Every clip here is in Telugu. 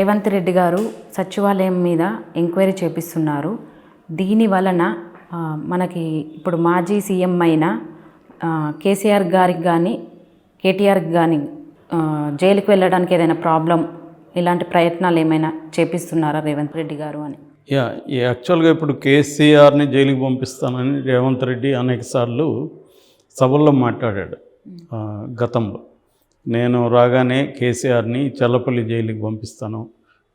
రేవంత్ రెడ్డి గారు సచివాలయం మీద ఎంక్వైరీ చేపిస్తున్నారు. దీని వలన మనకి ఇప్పుడు మాజీ సీఎం అయిన కేసీఆర్ గారికి కానీ కేటీఆర్కి కానీ జైలుకు జైలుకి వెళ్ళడానికి ఏదైనా ప్రాబ్లం ఇలాంటి ప్రయత్నాలు ఏమైనా చేపిస్తున్నారా రేవంత్ రెడ్డి గారు అని? యా యాక్చువల్గా ఇప్పుడు కేసీఆర్ని జైలుకి పంపిస్తానని రేవంత్ రెడ్డి అనేక సార్లు సభల్లో మాట్లాడాడు గతంలో. నేను రాగానే కేసీఆర్ని చల్లపల్లి జైలుకి పంపిస్తాను.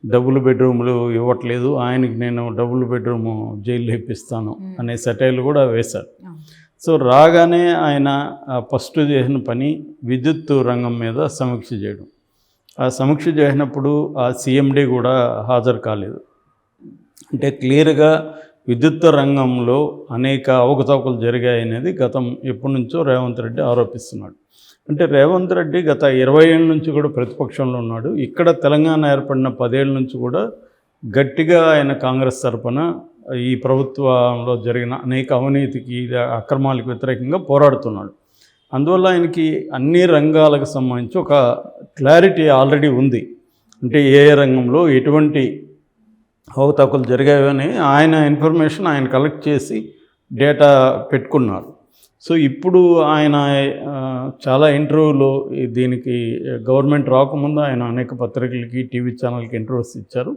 డబుల్ బెడ్రూమ్లు ఇవ్వట్లేదు. ఆయనకి నేను డబుల్ బెడ్రూమ్ జైలు ఇప్పిస్తాను అనే సెటైల్ కూడా వేశారు సో రాగానే ఆయన ఫస్ట్ చేసిన పని విద్యుత్ రంగం మీద సమీక్ష చేయడం. ఆ సమీక్ష చేసినప్పుడు ఆ సీఎండీ కూడా హాజరు కాలేదు. అంటే క్లియర్గా విద్యుత్ రంగంలో అనేక అవకతవకలు జరిగాయనేది గతం ఎప్పటి నుంచో రేవంత్ రెడ్డి ఆరోపిస్తున్నాడు. అంటే రేవంత్ రెడ్డి గత ఇరవై ఏళ్ళ నుంచి కూడా ప్రతిపక్షంలో ఉన్నాడు. ఇక్కడ తెలంగాణ ఏర్పడిన పదేళ్ళ నుంచి కూడా గట్టిగా ఆయన కాంగ్రెస్ తరపున ఈ ప్రభుత్వంలో జరిగిన అనేక అవినీతికి అక్రమాలకు వ్యతిరేకంగా పోరాడుతున్నాడు. అందువల్ల ఆయనకి అన్ని రంగాలకు సంబంధించి ఒక క్లారిటీ ఆల్రెడీ ఉంది. అంటే ఏ రంగంలో ఎటువంటి అవకతవకలు జరిగాయని ఆయన ఇన్ఫర్మేషన్ ఆయన కలెక్ట్ చేసి డేటా పెట్టుకున్నారు. సో ఇప్పుడు ఆయన చాలా ఇంటర్వ్యూలో దీనికి గవర్నమెంట్ రాకముందు ఆయన అనేక పత్రికలకి టీవీ ఛానల్కి ఇంటర్వ్యూస్ ఇచ్చారు.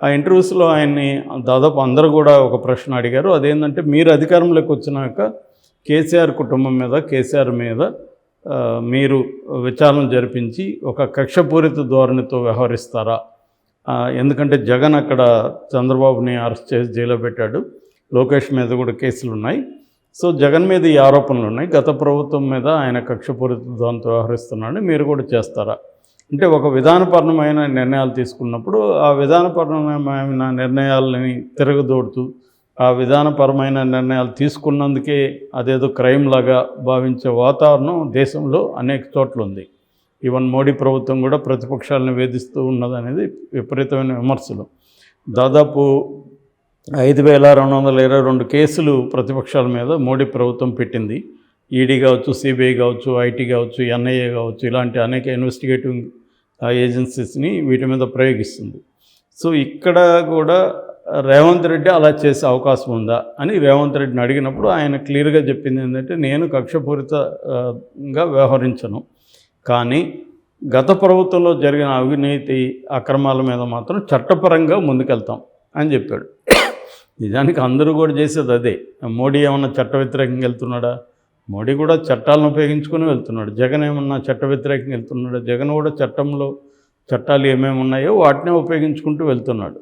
ఆ ఇంటర్వ్యూస్లో ఆయన్ని దాదాపు అందరూ కూడా ఒక ప్రశ్న అడిగారు. అదేంటంటే మీరు అధికారంలోకి వచ్చినాక కేసీఆర్ కుటుంబం మీద కేసీఆర్ మీద మీరు విచారణ జరిపించి ఒక కక్షపూరిత ధోరణితో వ్యవహరిస్తారా? ఎందుకంటే జగన్ అక్కడ చంద్రబాబుని అరెస్ట్ చేసి జైల్లో పెట్టాడు. లోకేష్ మీద కూడా కేసులు ఉన్నాయి సో జగన్ మీద ఈ ఆరోపణలు ఉన్నాయి. గత ప్రభుత్వం మీద ఆయన కక్షపూరిత ధోరణితో వ్యవహరిస్తున్నాడు. మీరు కూడా చేస్తారా? అంటే ఒక విధానపరమైన నిర్ణయాలు తీసుకున్నప్పుడు ఆ విధానపరమైన నిర్ణయాలని తిరగదోడుతూ ఆ విధానపరమైన నిర్ణయాలు తీసుకున్నందుకే అదేదో క్రైమ్ లాగా భావించే వాతావరణం దేశంలో అనేక చోట్ల ఉంది. ఈవెన్ మోడీ ప్రభుత్వం కూడా ప్రతిపక్షాలను వేధిస్తూ ఉన్నదనేది విపరీతమైన విమర్శలు. దాదాపు ఐదు వేల రెండు వందల ఇరవై రెండు కేసులు ప్రతిపక్షాల మీద మోడీ ప్రభుత్వం పెట్టింది. ఈడీ కావచ్చు సిబిఐ కావచ్చు ఐటీ కావచ్చు ఎన్ఐఏ కావచ్చు ఇలాంటి అనేక ఇన్వెస్టిగేటివ్ ఏజెన్సీస్ని వీటి మీద ప్రయోగిస్తుంది. సో ఇక్కడ కూడా రేవంత్ రెడ్డి అలా చేసే అవకాశం ఉందా అని రేవంత్ రెడ్డిని అడిగినప్పుడు ఆయన క్లియర్గా చెప్పింది ఏంటంటే నేను కక్షపూరితంగా వ్యవహరించను. కానీ గత ప్రభుత్వంలో జరిగిన అవినీతి అక్రమాల మీద మాత్రం చట్టపరంగా ముందుకెళ్తాం అని చెప్పాడు. నిజానికి అందరూ కూడా చేసేది అదే. మోడీ ఏమన్నా చట్ట వ్యతిరేకంగా వెళ్తున్నాడా? మోడీ కూడా చట్టాలను ఉపయోగించుకొని వెళ్తున్నాడు. జగన్ ఏమన్నా చట్ట వ్యతిరేకంగా వెళ్తున్నాడా? జగన్ కూడా చట్టంలో చట్టాలు ఏమేమి ఉన్నాయో వాటినే ఉపయోగించుకుంటూ వెళ్తున్నాడు.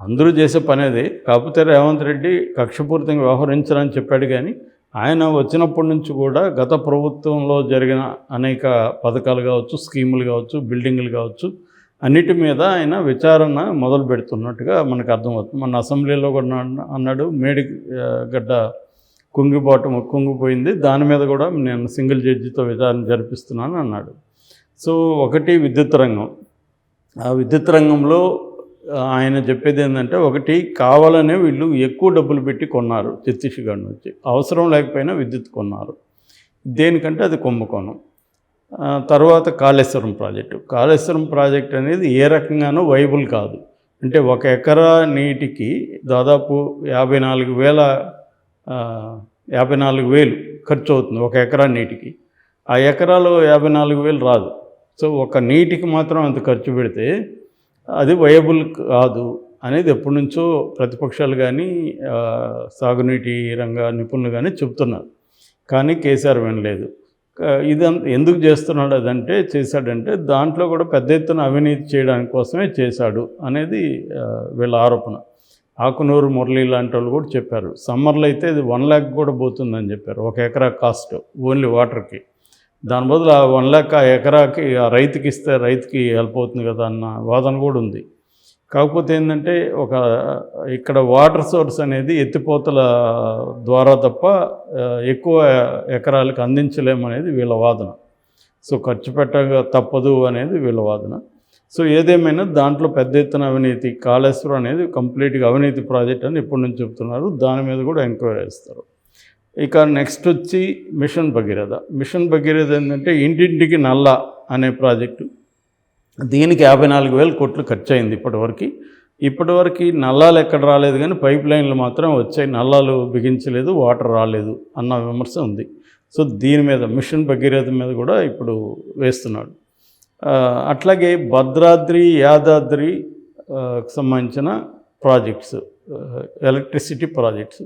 అందరూ చేసే పని కాకపోతే రేవంత్ రెడ్డి కక్షపూరితంగా వ్యవహరించాలని చెప్పాడు కానీ ఆయన వచ్చినప్పటి నుంచి కూడా గత ప్రభుత్వంలో జరిగిన అనేక పథకాలు కావచ్చు స్కీములు కావచ్చు బిల్డింగ్లు కావచ్చు అన్నిటి మీద ఆయన విచారణ మొదలు పెడుతున్నట్టుగా మనకు అర్థమవుతుంది. మన అసెంబ్లీలో కూడా అన్న- అన్నాడు మేడి గడ్డ కుంగిపోవటం కుంగిపోయింది దాని మీద కూడా నేను సింగిల్ జడ్జితో విచారణ జరిపిస్తున్నాను అన్నాడు. సో ఒకటి విద్యుత్ రంగం. ఆ విద్యుత్ రంగంలో ఆయన చెప్పేది ఏంటంటే ఒకటి కావాలనే వీళ్ళు ఎక్కువ డబ్బులు పెట్టి కొన్నారు ఛత్తీస్గఢ్ నుంచి. అవసరం లేకపోయినా విద్యుత్ కొన్నారు. దేనికంటే అది కుంభకోణం. తర్వాత కాళేశ్వరం ప్రాజెక్టు. కాళేశ్వరం ప్రాజెక్ట్ అనేది ఏ రకంగానూ వైబుల్ కాదు. అంటే ఒక ఎకరా నీటికి దాదాపు యాభై నాలుగు వేల యాభై నాలుగు వేలు ఖర్చు అవుతుంది ఒక ఎకరా నీటికి. ఆ ఎకరాలో యాభై నాలుగు వేలు రాదు. సో ఒక నీటికి మాత్రం అంత ఖర్చు పెడితే అది వయబుల్ కాదు అనేది ఎప్పటి నుంచో ప్రతిపక్షాలు కానీ సాగునీటి రంగ నిపుణులు కానీ చెప్తున్నారు కానీ కేసీఆర్ వినలేదు. ఇదం ఎందుకు చేస్తున్నాడు అదంటే చేశాడంటే దాంట్లో కూడా పెద్ద ఎత్తున అవినీతి చేయడానికి కోసమే చేశాడు అనేది వీళ్ళ ఆరోపణ. ఆకునూరు మురళి లాంటి వాళ్ళు కూడా చెప్పారు. సమ్మర్లో అయితే ఇది వన్ ల్యాక్ కూడా పోతుందని చెప్పారు. ఒక ఎకరా కాస్ట్ ఓన్లీ వాటర్కి. దాని బదులు ఆ వన్ ల్యాక్ ఆ ఎకరాకి ఆ రైతుకి ఇస్తే రైతుకి హెల్ప్ అవుతుంది కదా అన్న వాదన కూడా ఉంది. కాకపోతే ఏంటంటే ఒక ఇక్కడ వాటర్ సోర్స్ అనేది ఎత్తిపోతల ద్వారా తప్ప ఎక్కువ ఎకరాలకు అందించలేమనేది వీళ్ళ వాదన. సో ఖర్చు పెట్టక తప్పదు అనేది వీళ్ళ వాదన. సో ఏదేమైనా దాంట్లో పెద్ద ఎత్తున అవినీతి కాళేశ్వరం అనేది కంప్లీట్గా అవినీతి ప్రాజెక్ట్ అని ఇప్పటి నుంచి చెప్తున్నారు. దాని మీద కూడా ఎంక్వైరీ చేస్తారు. ఇక నెక్స్ట్ వచ్చి మిషన్ భగీరథ. మిషన్ భగీరథ ఏంటంటే ఇంటింటికి నల్ల అనే ప్రాజెక్టు. దీనికి యాభై నాలుగు వేల కోట్లు ఖర్చు అయింది ఇప్పటివరకు. ఇప్పటివరకు నల్లాలు ఎక్కడ రాలేదు కానీ పైప్ లైన్లు మాత్రం వచ్చాయి. నల్లాలు బిగించలేదు వాటర్ రాలేదు అన్న విమర్శ ఉంది. సో దీని మీద మిషన్ భగీరథ మీద కూడా ఇప్పుడు వేస్తున్నాడు. అట్లాగే భద్రాద్రి యాదాద్రి సంబంధించిన ప్రాజెక్ట్స్ ఎలక్ట్రిసిటీ ప్రాజెక్ట్స్.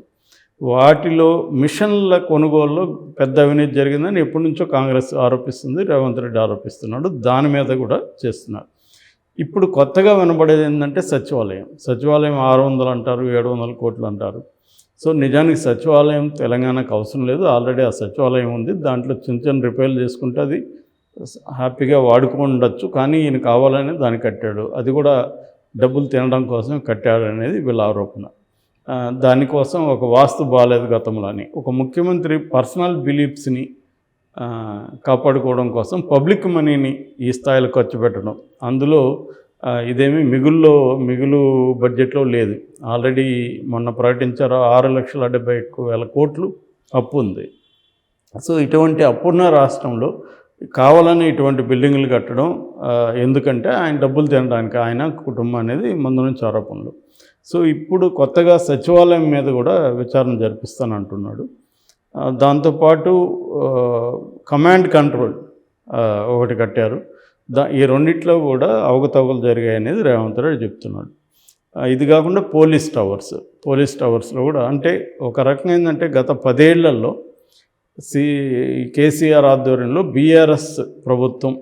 వాటిలో మిషన్ల కొనుగోలులో పెద్ద అవినీతి జరిగిందని ఎప్పటి నుంచో కాంగ్రెస్ ఆరోపిస్తుంది రేవంత్ రెడ్డి ఆరోపిస్తున్నాడు దాని మీద కూడా చేస్తున్నారు. ఇప్పుడు కొత్తగా వినబడేది ఏంటంటే సచివాలయం. సచివాలయం ఆరు వందలు అంటారు ఏడు వందల కోట్లు అంటారు. సో నిజానికి సచివాలయం తెలంగాణకు అవసరం లేదు ఆల్రెడీ ఆ సచివాలయం ఉంది దాంట్లో చిన్న చిన్న రిపేర్లు చేసుకుంటే అది హ్యాపీగా వాడుకుండొచ్చు కానీ ఈయన కావాలని దాన్ని కట్టాడు. అది కూడా డబ్బులు తినడం కోసం కట్టాడు అనేది వీళ్ళ ఆరోపణ. దానికోసం ఒక వాస్తు బాగాలేదు గతంలో అని. ఒక ముఖ్యమంత్రి పర్సనల్ బిలీఫ్స్ని కాపాడుకోవడం కోసం పబ్లిక్ మనీని ఈ స్థాయిలో ఖర్చు పెట్టడం. అందులో ఇదేమి మిగుల్లో మిగులు బడ్జెట్లో లేదు. ఆల్రెడీ మొన్న ప్రకటించారు ఆరు లక్షల డెబ్బై ఎక్కువ వేల కోట్లు అప్పు ఉంది. సో ఇటువంటి అప్పున్న రాష్ట్రంలో కావాలని ఇటువంటి బిల్డింగ్లు కట్టడం ఎందుకంటే ఆయన డబ్బులు తినడానికి ఆయన కుటుంబం అనేది ముందు నుంచి ఆరోపణలు. సో ఇప్పుడు కొత్తగా సచివాలయం మీద కూడా విచారణ జరిపిస్తానంటున్నాడు దాంతోపాటు కమాండ్ కంట్రోల్ ఒకటి కట్టారు. దా ఈ రెండిట్లో కూడా అవకతవకలు జరిగాయి అనేది రేవంత్ రెడ్డి చెప్తున్నాడు. ఇది కాకుండా పోలీస్ టవర్స్ పోలీస్ టవర్స్లో కూడా అంటే ఒక రకంగా ఏంటంటే గత పదేళ్ళలో సి కేసీఆర్ ఆధ్వర్యంలో బీఆర్ఎస్ ప్రభుత్వం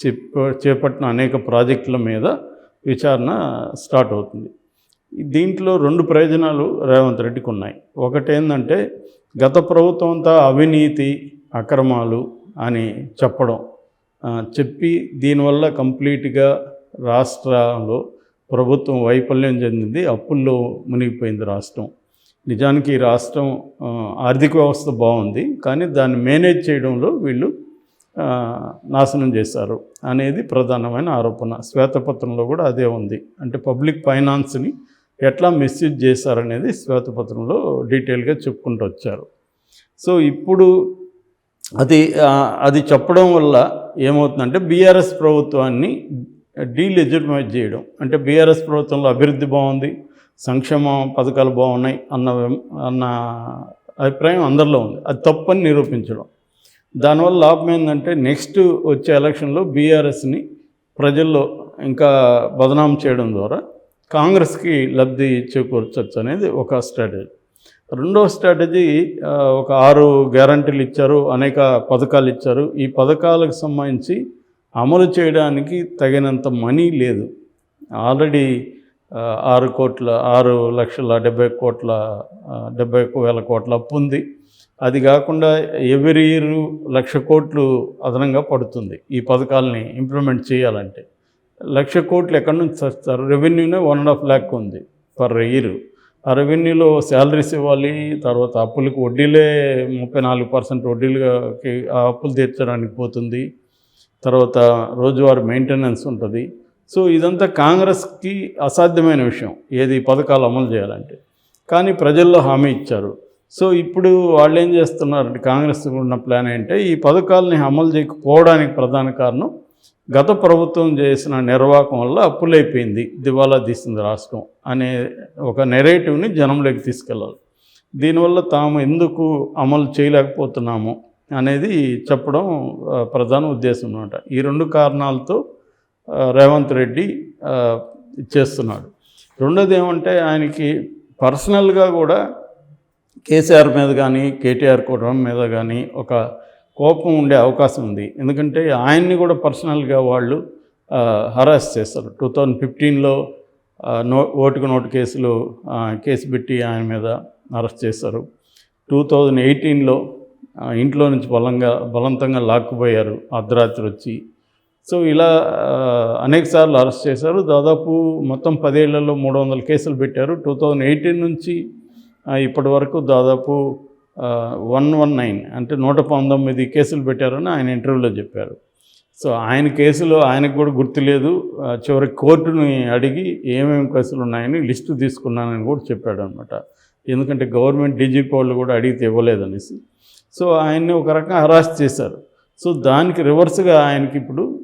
చేప చేపట్టిన అనేక ప్రాజెక్టుల మీద విచారణ స్టార్ట్ అవుతుంది. దీంట్లో రెండు ప్రయోజనాలు రేవంత్ రెడ్డికి ఉన్నాయి. ఒకటి ఏంటంటే గత ప్రభుత్వం అంతా అవినీతి అక్రమాలు అని చెప్పడం. చెప్పి దీనివల్ల కంప్లీట్గా రాష్ట్రంలో ప్రభుత్వం వైఫల్యం చెందింది అప్పుల్లో మునిగిపోయింది రాష్ట్రం. నిజానికి ఈ రాష్ట్రం ఆర్థిక వ్యవస్థ బాగుంది కానీ దాన్ని మేనేజ్ చేయడంలో వీళ్ళు నాశనం చేశారు అనేది ప్రధానమైన ఆరోపణ. శ్వేతపత్రంలో కూడా అదే ఉంది. అంటే పబ్లిక్ ఫైనాన్స్ని ఎట్లా మిస్యూజ్ చేశారనేది శ్వేతపత్రంలో డీటెయిల్గా చెప్పుకుంటూ వచ్చారు. సో ఇప్పుడు అది అది చెప్పడం వల్ల ఏమవుతుందంటే బీఆర్ఎస్ ప్రభుత్వాన్ని డీలెజిటిమైజ్ చేయడం. అంటే బీఆర్ఎస్ ప్రభుత్వంలో అభివృద్ధి బాగుంది సంక్షేమ పథకాలు బాగున్నాయి అన్న అన్న అభిప్రాయం అందరిలో ఉంది. అది తప్పని నిరూపించడం. దానివల్ల లాభం ఏంటంటే నెక్స్ట్ వచ్చే ఎలక్షన్లో బీఆర్ఎస్ని ప్రజల్లో ఇంకా బదనాం చేయడం ద్వారా కాంగ్రెస్కి లబ్ధి చేకూర్చవచ్చు అనేది ఒక స్ట్రాటజీ. రెండో స్ట్రాటజీ ఒక ఆరు గ్యారంటీలు ఇచ్చారు అనేక పథకాలు ఇచ్చారు. ఈ పథకాలకు సంబంధించి అమలు చేయడానికి తగినంత మనీ లేదు. ఆల్రెడీ ఆరు కోట్ల ఆరు లక్షల డెబ్బై కోట్ల డెబ్బై వేల కోట్ల అప్పు ఉంది. అది కాకుండా ఎవరి ఇయర్ లక్ష కోట్లు అదనంగా పడుతుంది ఈ పథకాలని ఇంప్లిమెంట్ చేయాలంటే. లక్ష కోట్లు ఎక్కడి నుంచి వస్తారు? రెవెన్యూనే వన్ అండ్ హాఫ్ ల్యాక్ ఉంది పర్ ఇయర్ ఆ రెవెన్యూలో శాలరీస్ ఇవ్వాలి తర్వాత అప్పులకు వడ్డీలే ముప్పై నాలుగు పర్సెంట్ వడ్డీలకి ఆ అప్పులు తీర్చడానికి పోతుంది. తర్వాత రోజువారీ మెయింటెనెన్స్ ఉంటుంది. సో ఇదంతా కాంగ్రెస్కి అసాధ్యమైన విషయం ఏది ఈ పథకాలు అమలు చేయాలంటే. కానీ ప్రజల్లో హామీ ఇచ్చారు. సో ఇప్పుడు వాళ్ళు ఏం చేస్తున్నారంటే కాంగ్రెస్ ఉన్న ప్లాన్ ఏంటంటే ఈ పథకాలని అమలు చేయకపోవడానికి ప్రధాన కారణం గత ప్రభుత్వం చేసిన నిర్వాహకం వల్ల అప్పులైపోయింది. దివాలా తీసింది రాష్ట్రం అనే ఒక నెరేటివ్ని జనంలోకి తీసుకెళ్ళాలి. దీనివల్ల తాము ఎందుకు అమలు చేయలేకపోతున్నాము అనేది చెప్పడం ప్రధాన ఉద్దేశం అనమాట ఈ రెండు కారణాలతో రేవంత్ రెడ్డి చేస్తున్నాడు. రెండోది ఏమంటే ఆయనకి పర్సనల్గా కూడా కేసీఆర్ మీద కానీ కేటీఆర్ కుటుంబం మీద కానీ ఒక కోపం ఉండే అవకాశం ఉంది. ఎందుకంటే ఆయన్ని కూడా పర్సనల్గా వాళ్ళు హరాస్ చేస్తారు. టూ థౌజండ్ ఫిఫ్టీన్లో నో ఓటుకు నోటు కేసులు కేసు పెట్టి ఆయన మీద అరెస్ట్ చేశారు. టూ థౌజండ్ ఎయిటీన్లో ఇంట్లో నుంచి బలంగా బలవంతంగా లాక్కుపోయారు అర్ధరాత్రి వచ్చి సో ఇలా అనేక సార్లు అరెస్ట్ చేశారు. దాదాపు మొత్తం పదేళ్ళలో మూడు వందల కేసులు పెట్టారు. టూ థౌజండ్ ఎయిటీన్ నుంచి ఇప్పటి వరకు దాదాపు వన్ వన్ నైన్ అంటే నూట పంతొమ్మిది కేసులు పెట్టారని ఆయన ఇంటర్వ్యూలో చెప్పారు. సో ఆయన కేసులో ఆయనకు కూడా గుర్తులేదు. చివరి కోర్టుని అడిగి ఏమేమి కేసులు ఉన్నాయని లిస్టు తీసుకున్నానని కూడా చెప్పాడు అనమాట ఎందుకంటే గవర్నమెంట్ డీజీపీ వాళ్ళు కూడా అడిగితే ఇవ్వలేదనేసి. సో ఆయన్ని ఒక రకంగా హరాస్ చేశారు. సో దానికి రివర్స్గా ఆయనకి ఇప్పుడు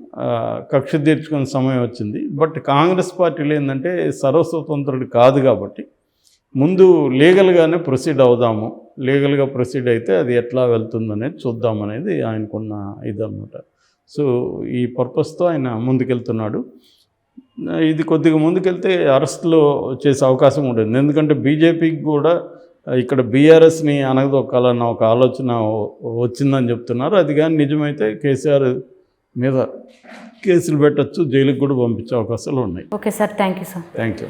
కక్ష తీర్చుకునే సమయం వచ్చింది. బట్ కాంగ్రెస్ పార్టీలో ఏంటంటే సర్వస్వతంత్రుడు కాదు కాబట్టి ముందు లీగల్గానే ప్రొసీడ్ అవుదాము. లీగల్గా ప్రొసీడ్ అయితే అది ఎట్లా వెళ్తుందనేది చూద్దామనేది ఆయనకున్న ఇదన్నమాట. సో ఈ పర్పస్తో ఆయన ముందుకెళ్తున్నాడు. ఇది కొద్దిగా ముందుకెళ్తే అరెస్ట్లో చేసే అవకాశం ఉంటుంది ఎందుకంటే బీజేపీకి కూడా ఇక్కడ బీఆర్ఎస్ని అనగదొక్కాలన్న ఒక ఆలోచన వచ్చిందని చెప్తున్నారు. అది కానీ నిజమైతే కేసీఆర్ మీద కేసులు పెట్టచ్చు జైలుకి కూడా పంపించే అవకాశాలు ఉన్నాయి. Okay sir thank you sir. Thank you